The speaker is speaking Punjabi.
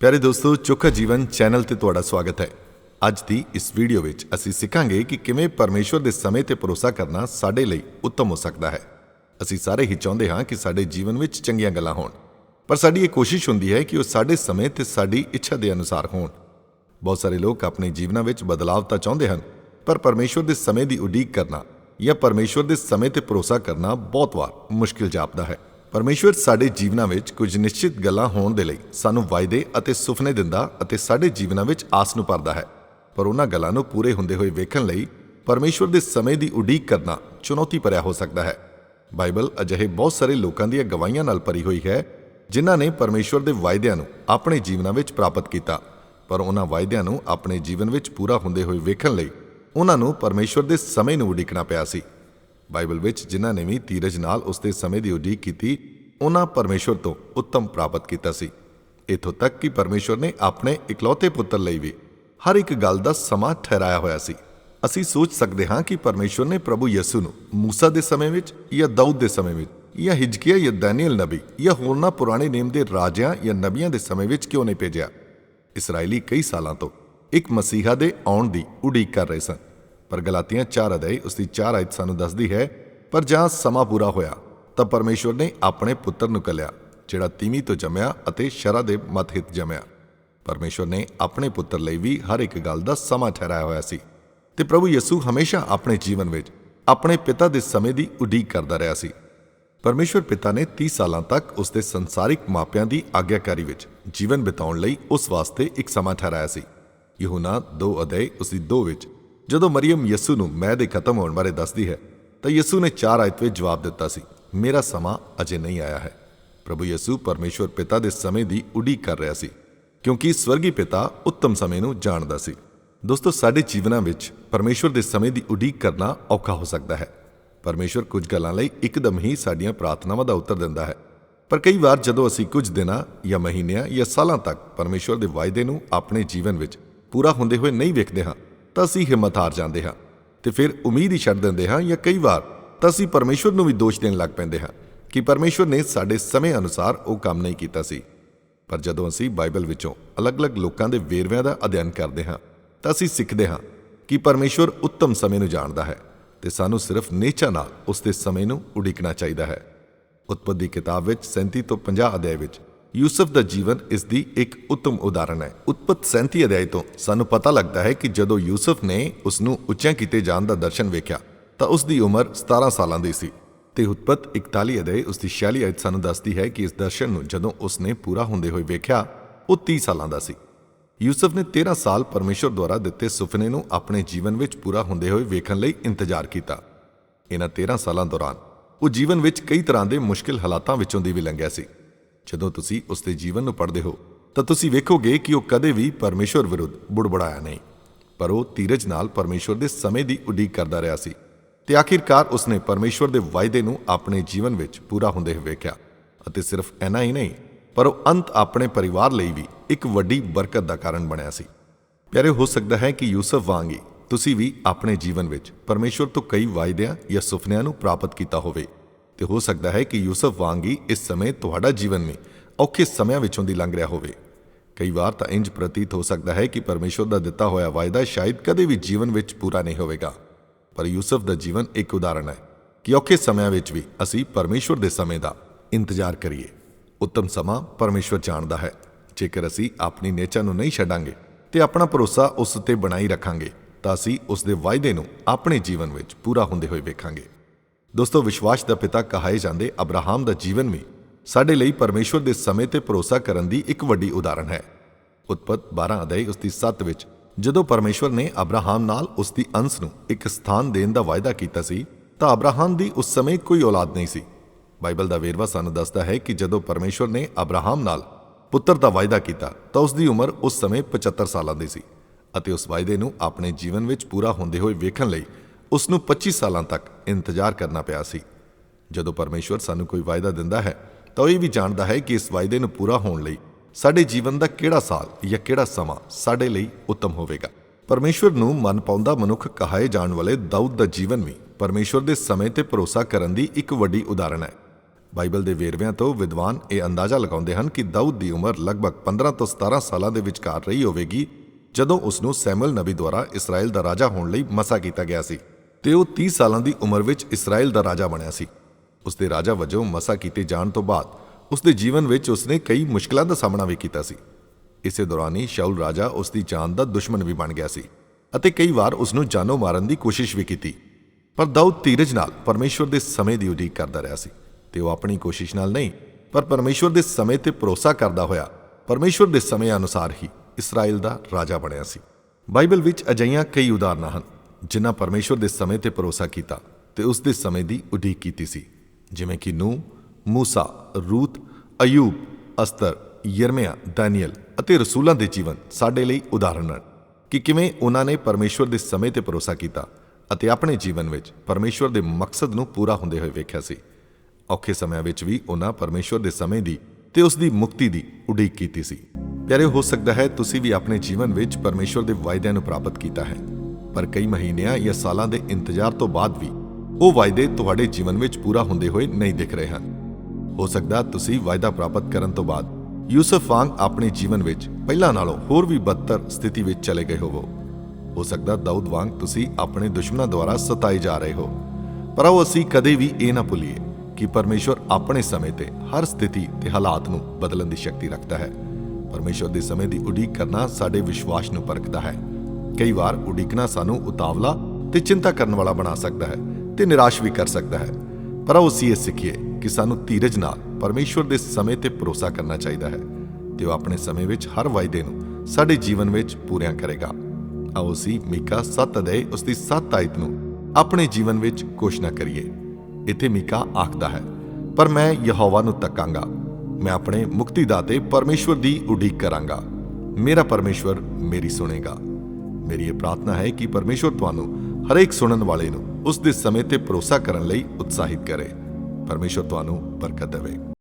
ਪਿਆਰੇ ਦੋਸਤੋ, ਚੋਖਾ ਜੀਵਨ ਚੈਨਲ ਤੇ ਤੁਹਾਡਾ ਸਵਾਗਤ ਹੈ। ਅੱਜ ਦੀ ਇਸ ਵੀਡੀਓ ਵਿੱਚ ਅਸੀਂ ਸਿੱਖਾਂਗੇ ਕਿ ਕਿਵੇਂ ਪਰਮੇਸ਼ਵਰ ਦੇ ਸਮੇਂ ਤੇ ਭਰੋਸਾ ਕਰਨਾ ਸਾਡੇ ਲਈ ਉੱਤਮ ਹੋ ਸਕਦਾ ਹੈ। ਅਸੀਂ ਸਾਰੇ ਹੀ ਚਾਹੁੰਦੇ ਹਾਂ ਕਿ ਸਾਡੇ ਜੀਵਨ ਵਿੱਚ ਚੰਗੀਆਂ ਗੱਲਾਂ ਹੋਣ। ਪਰ ਸਾਡੀ ਇਹ ਕੋਸ਼ਿਸ਼ ਹੁੰਦੀ ਹੈ ਕਿ ਉਹ ਸਾਡੇ ਸਮੇਂ ਤੇ ਸਾਡੀ ਇੱਛਾ ਦੇ ਅਨੁਸਾਰ ਹੋਣ। ਬਹੁਤ ਸਾਰੇ ਲੋਕ ਆਪਣੇ ਜੀਵਨਾਂ ਵਿੱਚ ਬਦਲਾਵ ਤਾਂ ਚਾਹੁੰਦੇ ਹਨ, ਪਰ ਪਰਮੇਸ਼ਵਰ ਦੇ ਸਮੇਂ ਦੀ ਉਡੀਕ ਕਰਨਾ ਜਾਂ ਪਰਮੇਸ਼ਵਰ ਦੇ ਸਮੇਂ ਤੇ ਭਰੋਸਾ ਕਰਨਾ ਬਹੁਤ ਵਾਰ ਮੁਸ਼ਕਿਲ ਜਾਪਦਾ ਹੈ। ਪਰਮੇਸ਼ਵਰ ਸਾਡੇ ਜੀਵਨਾਂ ਵਿੱਚ ਕੁਝ ਨਿਸ਼ਚਿਤ ਗੱਲਾਂ ਹੋਣ ਦੇ ਲਈ ਸਾਨੂੰ ਵਾਅਦੇ ਅਤੇ ਸੁਪਨੇ ਦਿੰਦਾ ਅਤੇ ਸਾਡੇ ਜੀਵਨਾਂ ਵਿੱਚ ਆਸ ਨੂੰ ਭਰਦਾ ਹੈ। ਪਰ ਉਹਨਾਂ ਗੱਲਾਂ ਨੂੰ ਪੂਰੇ ਹੁੰਦੇ ਹੋਏ ਵੇਖਣ ਲਈ ਪਰਮੇਸ਼ਵਰ ਦੇ ਸਮੇਂ ਦੀ ਉਡੀਕ ਕਰਨਾ ਚੁਣੌਤੀ ਭਰਿਆ ਹੋ ਸਕਦਾ ਹੈ। ਬਾਈਬਲ ਅਜਿਹੇ ਬਹੁਤ ਸਾਰੇ ਲੋਕਾਂ ਦੀਆਂ ਗਵਾਹੀਆਂ ਨਾਲ ਭਰੀ ਹੋਈ ਹੈ, ਜਿਨ੍ਹਾਂ ਨੇ ਪਰਮੇਸ਼ਵਰ ਦੇ ਵਾਅਦਿਆਂ ਨੂੰ ਆਪਣੇ ਜੀਵਨਾਂ ਵਿੱਚ ਪ੍ਰਾਪਤ ਕੀਤਾ। ਪਰ ਉਹਨਾਂ ਵਾਅਦਿਆਂ ਨੂੰ ਆਪਣੇ ਜੀਵਨ ਵਿੱਚ ਪੂਰਾ ਹੁੰਦੇ ਹੋਏ ਵੇਖਣ ਲਈ ਉਹਨਾਂ ਨੂੰ ਪਰਮੇਸ਼ਵਰ ਦੇ ਸਮੇਂ ਨੂੰ ਉਡੀਕਣਾ ਪਿਆ ਸੀ। ਬਾਈਬਲ ਵਿੱਚ ਜਿਨ੍ਹਾਂ ਨੇ ਵੀ ਧੀਰਜ ਨਾਲ ਉਸ ਸਮੇਂ ਦੀ ਉਡੀਕ ਕੀਤੀ, ਉਹਨਾਂ ਪਰਮੇਸ਼ਵਰ ਤੋਂ ਉੱਤਮ ਪ੍ਰਾਪਤ ਕੀਤਾ ਸੀ। ਇਥੋਂ ਤੱਕ ਕਿ ਪਰਮੇਸ਼ਵਰ ਨੇ ਆਪਣੇ ਇਕਲੌਤੇ ਪੁੱਤਰ ਲਈ ਵੀ ਹਰ ਇੱਕ ਗੱਲ ਦਾ ਸਮਾਂ ਠਹਿਰਾਇਆ ਹੋਇਆ ਸੀ। ਅਸੀਂ ਸੋਚ ਸਕਦੇ ਹਾਂ ਕਿ ਪਰਮੇਸ਼ਵਰ ਨੇ ਪ੍ਰਭੂ ਯਿਸੂ ਨੂੰ ਮੂਸਾ ਦੇ ਸਮੇਂ ਵਿੱਚ ਜਾਂ ਦਾਊਦ ਦੇ ਸਮੇਂ ਵਿੱਚ ਜਾਂ ਹਿਜਕੀਆ ਜਾਂ ਦਾਨੀਅਲ ਨਬੀ ਜਾਂ ਹੋਰਨਾਂ ਪੁਰਾਣੇ ਨੇਮ ਦੇ ਰਾਜਿਆਂ ਜਾਂ ਨਬੀਆਂ ਦੇ ਸਮੇਂ ਵਿੱਚ ਕਿਉਂ ਨਹੀਂ ਭੇਜਿਆ? ਇਸرائیਲੀ ਕਈ ਸਾਲਾਂ ਤੋਂ ਇੱਕ ਮਸੀਹਾ ਦੇ ਆਉਣ ਦੀ ਉਡੀਕ ਕਰ ਰਹੇ ਸਨ। ਪਰ ਗਲਾਤੀਆਂ 4 ਅਧਿਆਇ ਉਸ ਦੀ 4 ਆਇਤ ਸਾਨੂੰ ਦੱਸਦੀ ਹੈ, ਪਰ ਜਾਂ ਸਮਾਂ ਪੂਰਾ ਹੋਇਆ, ਤਾਂ ਪਰਮੇਸ਼ਵਰ ਨੇ ਆਪਣੇ ਪੁੱਤਰ ਨੂੰ ਕੱਲਿਆ, ਜਿਹੜਾ ਤੀਵੀਂ ਤੋਂ ਜੰਮਿਆ ਅਤੇ ਸ਼ਰਾ ਦੇ ਮਤਹਿਤ ਜੰਮਿਆ। ਪਰਮੇਸ਼ਵਰ ਨੇ ਆਪਣੇ ਪੁੱਤਰ ਲਈ ਵੀ ਹਰ ਇੱਕ ਗੱਲ ਦਾ ਸਮਾਂ ਠਹਿਰਾਇਆ ਹੋਇਆ ਸੀ। ਤੇ ਪ੍ਰਭੂ ਯਿਸੂ ਹਮੇਸ਼ਾ ਆਪਣੇ ਜੀਵਨ ਵਿੱਚ, ਆਪਣੇ ਪਿਤਾ ਦੇ ਸਮੇਂ ਦੀ ਉਡੀਕ ਕਰਦਾ ਰਿਹਾ ਸੀ। ਪਰਮੇਸ਼ਵਰ ਪਿਤਾ ਨੇ 30 ਸਾਲਾਂ ਤੱਕ ਉਸ ਦੇ ਸੰਸਾਰਿਕ ਮਾਪਿਆਂ ਦੀ ਆਗਿਆਕਾਰੀ ਵਿੱਚ ਜੀਵਨ ਬਿਤਾਉਣ ਲਈ ਉਸ ਵਾਸਤੇ ਇੱਕ ਸਮਾਂ ਠਹਿਰਾਇਆ ਸੀ। ਯਹੂਨਾ 2 ਅਧਿਆਇ ਉਸ ਦੀ 2 ਵਿੱਚ ਜਦੋਂ ਮਰੀਮ ਯਿਸੂ ਨੂੰ ਮੈਂ ਦੇ ਖਤਮ ਹੋਣ ਬਾਰੇ ਦੱਸਦੀ ਹੈ, ਤਾਂ ਯਿਸੂ ਨੇ ਚਾਰ ਆਇਤ ਵਿੱਚ ਜਵਾਬ ਦਿੱਤਾ ਸੀ, ਮੇਰਾ ਸਮਾਂ ਅਜੇ ਨਹੀਂ ਆਇਆ ਹੈ। ਪ੍ਰਭੂ ਯਿਸੂ ਪਰਮੇਸ਼ਵਰ ਪਿਤਾ ਦੇ ਸਮੇਂ ਦੀ ਉਡੀਕ ਕਰ ਰਿਹਾ ਸੀ, ਕਿਉਂਕਿ ਸਵਰਗੀ ਪਿਤਾ ਉੱਤਮ ਸਮੇਂ ਨੂੰ ਜਾਣਦਾ ਸੀ। ਦੋਸਤੋ, ਸਾਡੇ ਜੀਵਨਾਂ ਵਿੱਚ ਪਰਮੇਸ਼ਵਰ ਦੇ ਸਮੇਂ ਦੀ ਉਡੀਕ ਕਰਨਾ ਔਖਾ ਹੋ ਸਕਦਾ ਹੈ। ਪਰਮੇਸ਼ਵਰ ਕੁਝ ਗੱਲਾਂ ਲਈ ਇੱਕਦਮ ਹੀ ਸਾਡੀਆਂ ਪ੍ਰਾਰਥਨਾਵਾਂ ਦਾ ਉੱਤਰ ਦਿੰਦਾ ਹੈ। ਪਰ ਕਈ ਵਾਰ ਜਦੋਂ ਅਸੀਂ ਕੁਝ ਦਿਨਾਂ ਜਾਂ ਮਹੀਨਿਆਂ ਜਾਂ ਸਾਲਾਂ ਤੱਕ ਪਰਮੇਸ਼ਵਰ ਦੇ ਵਾਅਦੇ ਨੂੰ ਆਪਣੇ ਜੀਵਨ ਵਿੱਚ ਪੂਰਾ ਹੁੰਦੇ ਹੋਏ ਨਹੀਂ ਵੇਖਦੇ ਹਾਂ ਤਾਂ ਅਸੀਂ ਹਿੰਮਤ ਹਾਰ ਜਾਂਦੇ ਹਾਂ ਤੇ ਫਿਰ ਉਮੀਦ ਹੀ ਛੱਡ ਦਿੰਦੇ ਹਾਂ ਜਾਂ ਕਈ ਵਾਰ ਤਾਂ ਅਸੀਂ ਪਰਮੇਸ਼ਵਰ ਨੂੰ ਵੀ ਦੋਸ਼ ਦੇਣ ਲੱਗ ਪੈਂਦੇ ਹਾਂ ਕਿ ਪਰਮੇਸ਼ਵਰ ਨੇ ਸਾਡੇ ਸਮੇਂ ਅਨੁਸਾਰ ਉਹ ਕੰਮ ਨਹੀਂ ਕੀਤਾ ਸੀ। ਪਰ ਜਦੋਂ ਅਸੀਂ ਬਾਈਬਲ ਵਿੱਚੋਂ ਅਲੱਗ-ਅਲੱਗ ਲੋਕਾਂ ਦੇ ਵੇਰਵਿਆਂ ਦਾ ਅਧਿਐਨ ਕਰਦੇ ਹਾਂ, ਤਾਂ ਅਸੀਂ ਸਿੱਖਦੇ ਹਾਂ ਕਿ ਪਰਮੇਸ਼ਵਰ ਉੱਤਮ ਸਮੇਂ ਨੂੰ ਜਾਣਦਾ ਹੈ ਤੇ ਸਾਨੂੰ ਸਿਰਫ ਨੇਚਾ ਨਾਲ ਉਸ ਦੇ ਸਮੇਂ ਨੂੰ ਉਡੀਕਣਾ ਚਾਹੀਦਾ ਹੈ। ਉਤਪਤ ਦੀ ਕਿਤਾਬ ਵਿੱਚ 37 ਤੋਂ 50 ਅਧਿਆਇ ਵਿੱਚ ਯੂਸਫ ਦਾ ਜੀਵਨ ਇਸ ਦੀ ਇੱਕ ਉੱਤਮ ਉਦਾਹਰਣ ਹੈ। ਉਤਪਤ 37 ਅਧਿਆਇ ਤੋਂ ਸਾਨੂੰ ਪਤਾ ਲੱਗਦਾ ਹੈ ਕਿ ਜਦੋਂ ਯੂਸਫ ਨੇ ਉਸ ਨੂੰ ਉੱਚਾ ਕੀਤੇ ਜਾਣ ਦਾ ਦਰਸ਼ਨ ਵੇਖਿਆ, ਤਾਂ ਉਸ ਦੀ ਉਮਰ 17 ਸਾਲਾਂ ਦੀ ਸੀ ਤੇ ਉਤਪਤ 41 ਅਧਿਆਇ ਉਸ ਦੀ 46 ਅਧਿਆਇ ਸਾਨੂੰ ਦੱਸਦੀ ਹੈ ਕਿ ਇਸ ਦਰਸ਼ਨ ਨੂੰ ਜਦੋਂ ਉਸ ਨੇ ਪੂਰਾ ਹੁੰਦੇ ਹੋਏ ਵੇਖਿਆ, ਉਹ 30 ਸਾਲਾਂ ਦਾ ਸੀ। ਯੂਸਫ ਨੇ 13 ਸਾਲ ਪਰਮੇਸ਼ਰ ਦੁਆਰਾ ਦਿੱਤੇ ਸੁਪਨੇ ਨੂੰ ਆਪਣੇ ਜੀਵਨ ਵਿੱਚ ਪੂਰਾ ਹੁੰਦੇ ਹੋਏ ਵੇਖਣ ਲਈ ਇੰਤਜ਼ਾਰ ਕੀਤਾ। ਇਹਨਾਂ 13 ਸਾਲਾਂ ਦੌਰਾਨ ਉਹ ਜੀਵਨ ਵਿੱਚ ਕਈ ਤਰ੍ਹਾਂ ਦੇ ਮੁਸ਼ਕਿਲ ਹਾਲਾਤਾਂ ਵਿੱਚੋਂ ਦੀ ਵੀ ਲੰਘਿਆ ਸੀ। ਜਦੋਂ ਤੁਸੀਂ ਉਸ ਦੇ ਜੀਵਨ ਨੂੰ ਪੜ੍ਹਦੇ ਹੋ, ਤਾਂ ਤੁਸੀਂ ਵੇਖੋਗੇ ਕਿ ਉਹ ਕਦੇ ਵੀ ਪਰਮੇਸ਼ਰ ਵਿਰੁੱਧ ਬੁੜਬੜਾਇਆ ਨਹੀਂ। ਪਰ ਉਹ ਧੀਰਜ ਨਾਲ ਪਰਮੇਸ਼ਰ ਦੇ ਸਮੇਂ ਦੀ ਉਡੀਕ ਕਰਦਾ ਰਿਹਾ ਸੀ ਤੇ ਆਖਿਰਕਾਰ ਉਸਨੇ ਪਰਮੇਸ਼ਰ ਦੇ ਵਾਅਦੇ ਨੂੰ ਆਪਣੇ ਜੀਵਨ ਵਿੱਚ ਪੂਰਾ ਹੁੰਦੇ ਹੋਏ ਵੇਖਿਆ ਅਤੇ ਸਿਰਫ ਐਨਾ ਹੀ ਨਹੀਂ, ਪਰ ਉਹ ਅੰਤ ਆਪਣੇ ਪਰਿਵਾਰ ਲਈ ਵੀ ਇੱਕ ਵੱਡੀ ਬਰਕਤ ਦਾ ਕਾਰਨ ਬਣਿਆ ਸੀ। ਪਿਆਰੇ, ਹੋ ਸਕਦਾ ਹੈ ਕਿ ਯੂਸਫ ਵਾਂਗ ਹੀ ਤੁਸੀਂ ਵੀ ਆਪਣੇ ਜੀਵਨ ਵਿੱਚ ਪਰਮੇਸ਼ਰ ਤੋਂ ਕਈ ਵਾਅਦਿਆਂ ਜਾਂ ਸੁਪਨਿਆਂ ਨੂੰ ਪ੍ਰਾਪਤ ਕੀਤਾ ਹੋਵੇ। ਤੇ ਹੋ ਸਕਦਾ ਹੈ ਕਿ ਯੂਸਫ ਵਾਂਗ ਹੀ ਇਸ ਸਮੇਂ ਤੁਹਾਡਾ ਜੀਵਨ ਵੀ ਔਖੇ ਸਮਿਆਂ ਵਿੱਚੋਂ ਦੀ ਲੰਘ ਰਿਹਾ ਹੋਵੇ। ਕਈ ਵਾਰ ਤਾਂ ਇੰਜ ਪ੍ਰਤੀਤ ਹੋ ਸਕਦਾ ਹੈ ਕਿ ਪਰਮੇਸ਼ਰ ਦਾ ਦਿੱਤਾ ਹੋਇਆ ਵਾਅਦਾ ਸ਼ਾਇਦ ਕਦੇ ਵੀ ਜੀਵਨ ਵਿੱਚ ਪੂਰਾ ਨਹੀਂ ਹੋਵੇਗਾ। ਪਰ ਯੂਸਫ ਦਾ ਜੀਵਨ ਇੱਕ ਉਦਾਹਰਣ ਹੈ ਕਿ ਔਖੇ ਸਮਿਆਂ ਵਿੱਚ ਵੀ ਅਸੀਂ ਪਰਮੇਸ਼ਰ ਦੇ ਸਮੇਂ ਦਾ ਇੰਤਜ਼ਾਰ ਕਰੀਏ। ਉੱਤਮ ਸਮਾਂ ਪਰਮੇਸ਼ਰ ਜਾਣਦਾ ਹੈ। ਜੇਕਰ ਅਸੀਂ ਆਪਣੀ ਨੇਚਰ ਨੂੰ ਨਹੀਂ ਛੱਡਾਂਗੇ ਤੇ ਆਪਣਾ ਭਰੋਸਾ ਉਸ ਉੱਤੇ ਬਣਾਈ ਰੱਖਾਂਗੇ, ਤਾਂ ਅਸੀਂ ਉਸ ਦੇ ਵਾਅਦੇ ਨੂੰ ਆਪਣੇ ਜੀਵਨ ਵਿੱਚ ਪੂਰਾ ਹੁੰਦੇ ਹੋਏ ਵੇਖਾਂਗੇ। ਦੋਸਤੋ, ਵਿਸ਼ਵਾਸ ਦਾ ਪਿਤਾ ਕਹਾਏ ਜਾਂਦੇ ਅਬਰਾਹਮ ਦਾ ਜੀਵਨ ਵੀ ਸਾਡੇ ਲਈ ਪਰਮੇਸ਼ਵਰ ਦੇ ਸਮੇਂ ਤੇ ਭਰੋਸਾ ਕਰਨ ਦੀ ਇੱਕ ਵੱਡੀ ਉਦਾਹਰਣ ਹੈ। ਉਤਪਤ 12 ਅਧਿਆਇ ਉਸ ਦੀ 7 ਵਿੱਚ, ਜਦੋਂ ਪਰਮੇਸ਼ਵਰ ਨੇ ਅਬਰਾਹਮ ਨਾਲ ਉਸ ਦੀ ਅੰਸ਼ ਨੂੰ ਇੱਕ ਸਥਾਨ ਦੇਣ ਦਾ ਵਾਅਦਾ ਕੀਤਾ ਸੀ, ਤਾਂ ਅਬਰਾਹਮ ਦੀ ਉਸ ਸਮੇਂ ਕੋਈ ਔਲਾਦ ਨਹੀਂ ਸੀ। ਬਾਈਬਲ ਦਾ ਵੇਰਵਾ ਸਾਨੂੰ ਦੱਸਦਾ ਹੈ ਕਿ ਜਦੋਂ ਪਰਮੇਸ਼ਵਰ ਨੇ ਅਬਰਾਹਮ ਨਾਲ ਪੁੱਤਰ ਦਾ ਵਾਅਦਾ ਕੀਤਾ, ਤਾਂ ਉਸ ਦੀ ਉਮਰ ਉਸ ਸਮੇਂ 75 ਸਾਲਾਂ ਦੀ ਸੀ ਅਤੇ ਉਸ ਵਾਅਦੇ ਨੂੰ ਆਪਣੇ ਜੀਵਨ ਵਿੱਚ ਪੂਰਾ ਹੁੰਦੇ ਹੋਏ ਵੇਖਣ ਲਈ ਉਸ ਨੂੰ 25 ਸਾਲਾਂ ਤੱਕ ਇੰਤਜ਼ਾਰ ਕਰਨਾ ਪਿਆ ਸੀ। ਜਦੋਂ ਪਰਮੇਸ਼ਵਰ ਸਾਨੂੰ ਕੋਈ ਵਾਅਦਾ ਦਿੰਦਾ ਹੈ, ਤਾਂ ਉਹ ਇਹ ਵੀ ਜਾਣਦਾ ਹੈ ਕਿ ਇਸ ਵਾਅਦੇ ਨੂੰ ਪੂਰਾ ਹੋਣ ਲਈ ਸਾਡੇ ਜੀਵਨ ਦਾ ਕਿਹੜਾ ਸਾਲ ਜਾਂ ਕਿਹੜਾ ਸਮਾਂ ਸਾਡੇ ਲਈ ਉੱਤਮ ਹੋਵੇਗਾ। ਪਰਮੇਸ਼ਵਰ ਨੂੰ ਮਨ ਪਾਉਂਦਾ ਮਨੁੱਖ ਕਹਾਏ ਜਾਣ ਵਾਲੇ ਦਾਊਦ ਦਾ ਜੀਵਨ ਵੀ ਪਰਮੇਸ਼ਵਰ ਦੇ ਸਮੇਂ ਤੇ ਭਰੋਸਾ ਕਰਨ ਦੀ ਇੱਕ ਵੱਡੀ ਉਦਾਹਰਣ ਹੈ। ਬਾਈਬਲ ਦੇ ਵੇਰਵਿਆਂ ਤੋਂ ਵਿਦਵਾਨ ਇਹ ਅੰਦਾਜ਼ਾ ਲਗਾਉਂਦੇ ਹਨ ਕਿ ਦਾਊਦ ਦੀ ਉਮਰ ਲਗਭਗ 15 ਤੋਂ 17 ਸਾਲਾਂ ਦੇ ਵਿਚਕਾਰ ਰਹੀ ਹੋਵੇਗੀ, ਜਦੋਂ ਉਸ ਨੂੰ ਸੈਮੂਅਲ ਨਬੀ ਦੁਆਰਾ ਇਸਰਾਇਲ ਦਾ ਰਾਜਾ ਹੋਣ ਲਈ ਮਸਾ ਕੀਤਾ ਗਿਆ ਸੀ। ਤੇ ਉਹ 30 ਸਾਲਾਂ ਦੀ ਉਮਰ ਵਿੱਚ ਇਸਰਾਇਲ ਦਾ ਰਾਜਾ ਬਣਿਆ ਸੀ। ਉਸ ਦੇ ਰਾਜਾ ਵਜੋਂ ਮਸਾ ਕੀਤੇ ਜਾਣ ਤੋਂ ਬਾਅਦ ਉਸ ਦੇ ਜੀਵਨ ਵਿੱਚ ਉਸਨੇ ਕਈ ਮੁਸ਼ਕਲਾਂ ਦਾ ਸਾਹਮਣਾ ਵੀ ਕੀਤਾ ਸੀ। ਇਸੇ ਦੌਰਾਨ ਹੀ ਸ਼ਾਉਲ ਰਾਜਾ ਉਸ ਦੀ ਜਾਨ ਦਾ ਦੁਸ਼ਮਣ ਵੀ ਬਣ ਗਿਆ ਸੀ ਅਤੇ ਕਈ ਵਾਰ ਉਸ ਨੂੰ ਜਾਨੋਂ ਮਾਰਨ ਦੀ ਕੋਸ਼ਿਸ਼ ਵੀ ਕੀਤੀ। ਪਰ ਦਾਊਦ ਧੀਰਜ ਨਾਲ ਪਰਮੇਸ਼ਵਰ ਦੇ ਸਮੇਂ ਦੀ ਉਡੀਕ ਕਰਦਾ ਰਿਹਾ ਸੀ ਤੇ ਉਹ ਆਪਣੀ ਕੋਸ਼ਿਸ਼ ਨਾਲ ਨਹੀਂ, ਪਰ ਪਰਮੇਸ਼ਵਰ ਦੇ ਸਮੇਂ ਤੇ ਭਰੋਸਾ ਕਰਦਾ ਹੋਇਆ ਪਰਮੇਸ਼ਵਰ ਦੇ ਸਮੇਂ ਅਨੁਸਾਰ ਹੀ ਇਸਰਾਇਲ ਦਾ ਰਾਜਾ ਬਣਿਆ ਸੀ। ਬਾਈਬਲ ਵਿੱਚ ਅਜਿਹੀਆਂ ਕਈ ਉਦਾਹਰਨਾਂ ਹਨ। ਜਿਨ੍ਹਾਂ ਪਰਮੇਸ਼ਵਰ ਦੇ ਸਮੇਂ ਤੇ ਭਰੋਸਾ ਕੀਤਾ ਤੇ ਉਸ ਦੇ ਸਮੇਂ ਦੀ ਉਡੀਕ ਕੀਤੀ ਸੀ, ਜਿਵੇਂ ਕਿ ਨੂਹ, ਮੂਸਾ, ਰੂਤ, ਅਯੂਬ, ਅਸਤਰ, ਯਰਮਿਆ, ਦਾਨੀਅਲ ਅਤੇ ਰਸੂਲਾਂ ਦੇ ਜੀਵਨ ਸਾਡੇ ਲਈ ਉਦਾਹਰਣ ਹਨ ਕਿ ਕਿਵੇਂ ਉਹਨਾਂ ਨੇ ਪਰਮੇਸ਼ਵਰ ਦੇ ਸਮੇਂ ਤੇ ਭਰੋਸਾ ਕੀਤਾ ਅਤੇ ਆਪਣੇ ਜੀਵਨ ਵਿੱਚ ਪਰਮੇਸ਼ਵਰ ਦੇ ਮਕਸਦ ਨੂੰ ਪੂਰਾ ਹੁੰਦੇ ਹੋਏ ਵੇਖਿਆ ਸੀ। ਔਖੇ ਸਮਿਆਂ ਵਿੱਚ ਵੀ ਉਹਨਾਂ ਪਰਮੇਸ਼ਵਰ ਦੇ ਸਮੇਂ ਦੀ ਤੇ ਉਸ ਦੀ ਮੁਕਤੀ ਦੀ ਉਡੀਕ ਕੀਤੀ ਸੀ। ਪਿਆਰੇ, ਹੋ ਸਕਦਾ ਹੈ ਤੁਸੀਂ ਵੀ ਆਪਣੇ ਜੀਵਨ ਵਿੱਚ ਪਰਮੇਸ਼ਵਰ ਦੇ ਵਾਅਦਿਆਂ ਨੂੰ ਪ੍ਰਾਪਤ ਕੀਤਾ ਹੈ। ਪਰ ਕਈ ਮਹੀਨਿਆਂ ਜਾਂ ਸਾਲਾਂ ਦੇ ਇੰਤਜ਼ਾਰ ਤੋਂ ਬਾਅਦ ਵੀ ਉਹ ਵਾਅਦੇ ਤੁਹਾਡੇ ਜੀਵਨ ਵਿੱਚ ਪੂਰਾ ਹੁੰਦੇ ਹੋਏ ਨਹੀਂ ਦਿਖ ਰਹੇ ਹਨ। ਹੋ ਸਕਦਾ ਤੁਸੀਂ ਵਾਅਦਾ ਪ੍ਰਾਪਤ ਕਰਨ ਤੋਂ ਬਾਅਦ ਯੂਸਫ ਵਾਂਗ ਆਪਣੇ ਜੀਵਨ ਵਿੱਚ ਪਹਿਲਾਂ ਨਾਲੋਂ ਹੋਰ ਵੀ ਬਦਤਰ ਸਥਿਤੀ ਵਿੱਚ ਚਲੇ ਗਏ ਹੋਵੋ। ਹੋ ਸਕਦਾ ਦਾਊਦ ਵਾਂਗ ਤੁਸੀਂ ਆਪਣੇ ਦੁਸ਼ਮਣਾਂ ਦੁਆਰਾ ਸਤਾਏ ਜਾ ਰਹੇ ਹੋ। ਪਰ ਉਹ ਅਸੀਂ ਕਦੇ ਵੀ ਇਹ ਨਾ ਭੁੱਲੀਏ ਕਿ ਪਰਮੇਸ਼ਵਰ ਆਪਣੇ ਸਮੇਂ ਤੇ ਹਰ ਸਥਿਤੀ ਤੇ ਹਾਲਾਤ ਨੂੰ ਬਦਲਣ ਦੀ ਸ਼ਕਤੀ ਰੱਖਦਾ ਹੈ। ਪਰਮੇਸ਼ਵਰ ਦੇ ਸਮੇਂ ਦੀ ਉਡੀਕ ਕਰਨਾ ਸਾਡੇ ਵਿਸ਼ਵਾਸ ਨੂੰ ਪਰਖਦਾ ਹੈ। ਕਈ ਵਾਰ ਉਡੀਕਣਾ ਸਾਨੂੰ ਉਤਾਵਲਾ ਤੇ ਚਿੰਤਾ ਕਰਨ ਵਾਲਾ ਬਣਾ ਸਕਦਾ ਹੈ ਤੇ ਨਿਰਾਸ਼ ਵੀ ਕਰ ਸਕਦਾ ਹੈ। ਪਰ ਆਓ ਅਸੀਂ ਇਹ ਸਿੱਖੀਏ ਕਿ ਸਾਨੂੰ ਧੀਰਜ ਨਾਲ ਪਰਮੇਸ਼ਵਰ ਦੇ ਸਮੇਂ ਤੇ ਭਰੋਸਾ ਕਰਨਾ ਚਾਹੀਦਾ ਹੈ ਤੇ ਉਹ ਆਪਣੇ ਸਮੇਂ ਵਿੱਚ ਹਰ ਵਾਅਦੇ ਨੂੰ ਸਾਡੇ ਜੀਵਨ ਵਿੱਚ ਪੂਰਿਆ ਕਰੇਗਾ। ਆਓ ਅਸੀਂ ਮੀਕਾ 7 ਅਧਿਆਇ ਉਸ ਦੀ 7 ਆਇਤ ਨੂੰ ਆਪਣੇ ਜੀਵਨ ਵਿੱਚ ਘੋਸ਼ਣਾ ਕਰੀਏ। ਇੱਥੇ ਮੀਕਾ ਆਖਦਾ ਹੈ, ਪਰ ਮੈਂ ਯਹੋਵਾ ਨੂੰ ਤੱਕਾਂਗਾ। ਮੈਂ ਆਪਣੇ ਮੁਕਤੀਦਾਤੇ ਪਰਮੇਸ਼ਵਰ ਦੀ ਉਡੀਕ ਕਰਾਂਗਾ। ਮੇਰਾ ਪਰਮੇਸ਼ਵਰ ਮੇਰੀ ਸੁਣੇਗਾ। ਮੇਰੀ ਇਹ ਪ੍ਰਾਰਥਨਾ ਹੈ ਕਿ ਪਰਮੇਸ਼ਵਰ ਤੁਹਾਨੂੰ ਹਰੇਕ ਸੁਣਨ ਵਾਲੇ ਨੂੰ ਉਸ ਦੇ ਸਮੇਂ ਤੇ ਭਰੋਸਾ ਕਰਨ ਲਈ ਉਤਸ਼ਾਹਿਤ ਕਰੇ। ਪਰਮੇਸ਼ਵਰ ਤੁਹਾਨੂੰ ਬਰਕਤ ਦੇਵੇ।